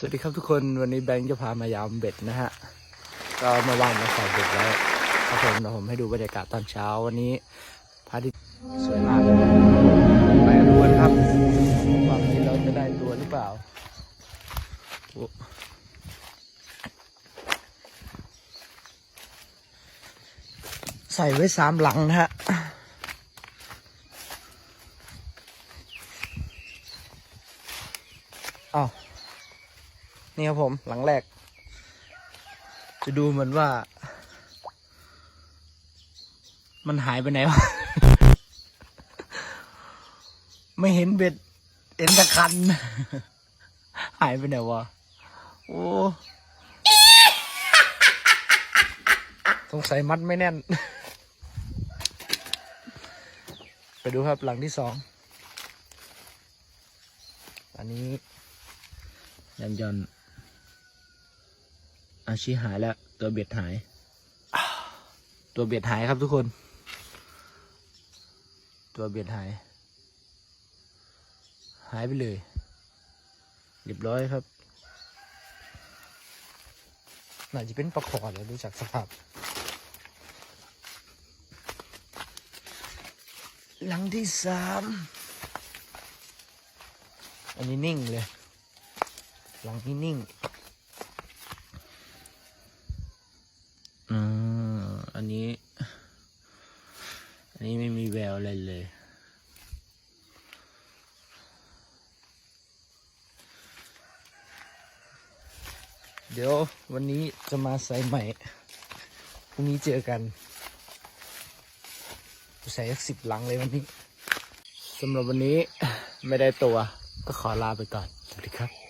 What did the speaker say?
สวัสดีครับทุกคนวันนี้แบงค์จะพามายามเบ็ดนะฮะ ก็เมื่อวานเราใส่เบ็ดแล้วครับผมเดี๋ยวผมให้ดูบรรยากาศตอนเช้าวันนี้พระอาทิตย์สวยมากไปดูกันครับว่าวันนี้เราจะได้ตัวหรือเปล่าโอ้ใส่ไว้สามหลังนะฮะอ้าว นี่ครับผมหลังแรก จะดูเหมือนว่า มันหายไปไหนวะ ไม่เห็นเบ็ด เห็นตะคัน หายไปไหนวะ โอ้สงสัยมัดไม่แน่น ไปดูครับหลังที่สอง อันนี้ยันยอน อาชีหายแล้ว ตัวเบ็ดหาย ตัวเบ็ดหายครับทุกคน ตัวเบ็ดหาย หายไปเลย เรียบร้อยครับน่าจะเป็นปลาขอดแล้วดูจากสภาพ หลังที่สาม อันนี้นิ่งเลย หลังที่นิ่งอ่า อันนี้ อันนี้ไม่มีแววอะไรเลย เดี๋ยววันนี้จะมาใส่ใหม่พรุ่งนี้เจอกันใส่สิบหลังเลยวันนี้สำหรับวันนี้ไม่ได้ตัวก็ขอลาไปก่อน สวัสดีครับ